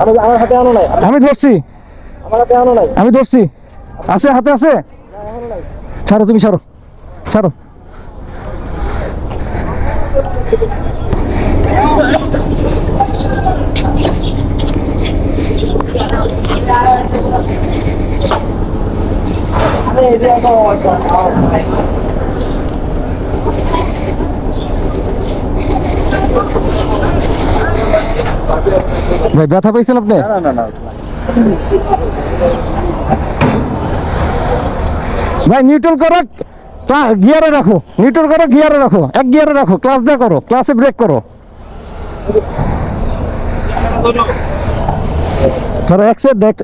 আমি আমার হাতে আনো নাই। আমি ধরছি। আমার হাতে আনো নাই। আমি ধরছি। আছে হাতে আছে? ছাড়ো তুমি ছাড়ো। ছাড়ো। ভাই ব্যথা পাইছেন আপনি? না না না ভাই নিউট্রাল করো গিয়ারে রাখো। নিউট্রাল করো গিয়ারে রাখো। এক গিয়ারে রাখো ক্লাস দিয়ে করো ক্লাসে ব্রেক করো। ধরো এক সেট দেখ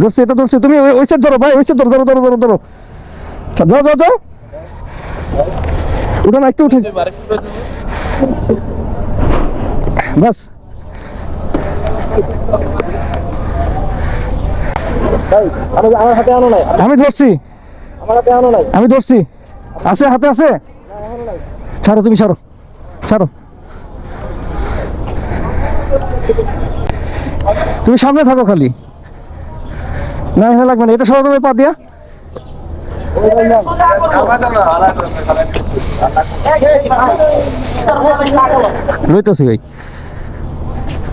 ধরছি এটা ধরছি তুমি ওই- সেট ধরো ভাই ওই সেট ধরো ধরো ধরো ধরো ধরো। যাও যাও। উঠো না একটু উঠে। বাস। আমি ধরছি। আমি ধরছি। আছে হাতে আছে? ছাড়ো তুমি ছাড়ো। ছাড়ো। তুমি সামনে থাকো খালি। না এখানে লাগবে না। এটা সরাতে হবে পা দিয়া। রইতেছি ভাই ভাই।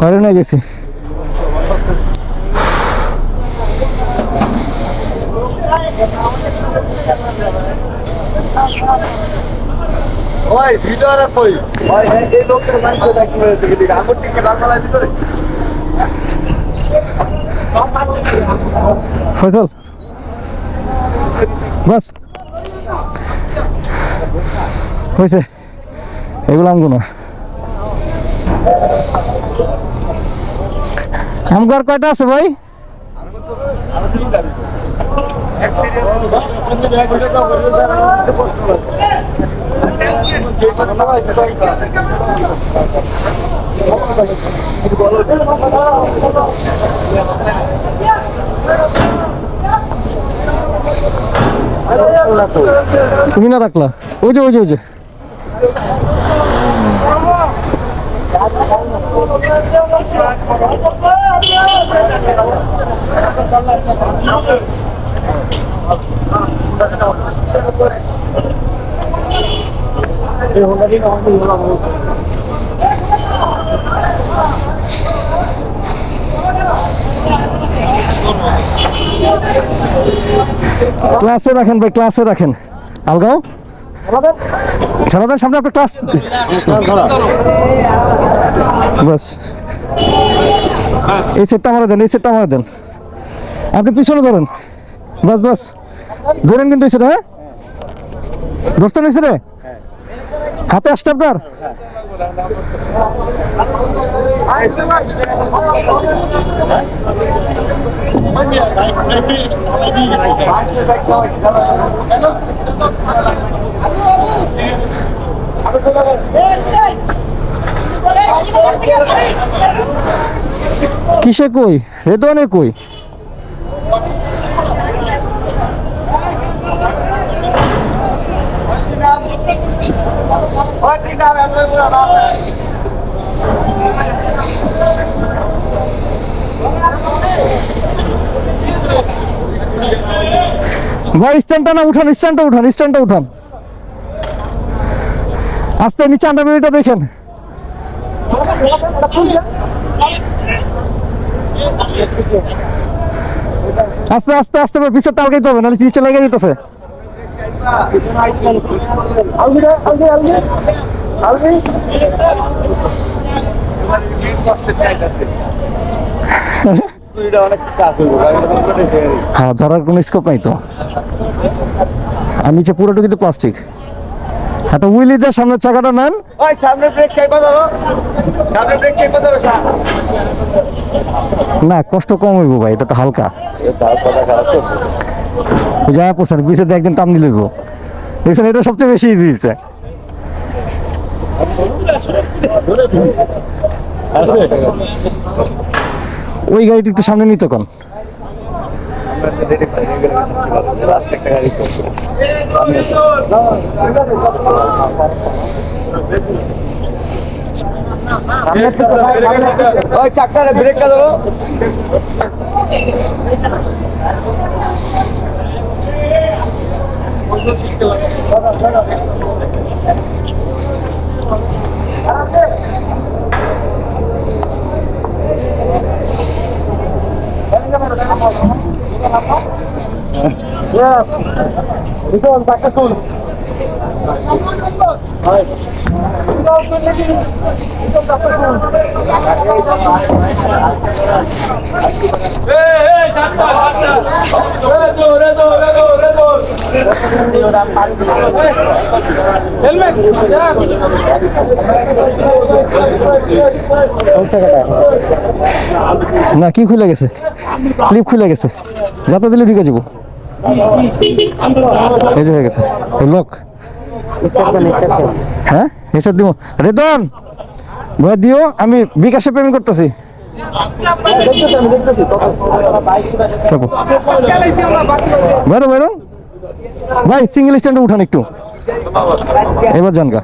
ঘরে নিয়ে গেছি। ওই ভিতরে কই? ওই এই লোকের মানুষ দেখি দেখি দেখি আমার টিকে বাংলা ভিতরে। ফয়সল বাস। হয়েছে এগুলো আমগো না। আমগো আর কয়টা আছে ভাই? তুমি না রাখলা ওই যে ওই যে ওই যে। ক্লাসে রাখেন ভাই ক্লাসে রাখেন। আলগাও? খেলা সামনে আপনার ক্লাস বাস। এই সেটটা আমার দেন, এই সেটটা আমার দেন। আপনি পিছনে ধরেন। বাস বাস। ধরেন কিন্তু এই সেটা হ্যাঁ? ধরছেন এই সেটে হাতে আসছে আপনার? কিসে কই? রেদওয়ানে কই? ভাই, স্ট্যান্ডটা না উঠান, স্ট্যান্ডটা উঠান স্ট্যান্ডটা উঠান। আস্তে, নিচে আন্ডারবেরিটা দেখেন। আস্তে আস্তে আস্তে পিছের টালগাইতে হবে, নাহলে নিচে লেগে যেতেছে হ্যাঁ ধরার কোনো স্কোপ নাই তো। আর নিচে পুরোটা কিন্তু প্লাস্টিক একটা উইলি দিয়ে সামনের চাকাটা নেন। ওই সামনে ব্রেক চাইবা ধরো। সামনে ব্রেক চাইবা ধরো না কষ্ট কম হইব ভাই এটা তো হালকা। কথা খারাপ তো জায়গা পোষান পিছিয়ে দিয়ে একদিন টান হইব দেখছেন, এটা সবচেয়ে বেশি ইজি হয়েছে ওই গাড়িটা একটু সামনে নিতে কোন? আমরা তো যেটা খাই, এগুলো সবচেয়ে ভালো। রাস্তায় একটা গাড়ি করব। ওই চাকাটা ব্রেকটা ধরো না কি খুলে গেছে? ক্লিপ খুলে গেছে। যাতে দিলে ঢুকে যাব। এই হয়ে গেছে। লোক হ্যাঁ? এসব দিব। রেদন! ভাই দিও আমি বিকাশে পেমেন্ট করতেছি। বেরো বেরো। ভাই সিঙ্গেল স্ট্যান্ডে উঠান একটু। এবার জানগা।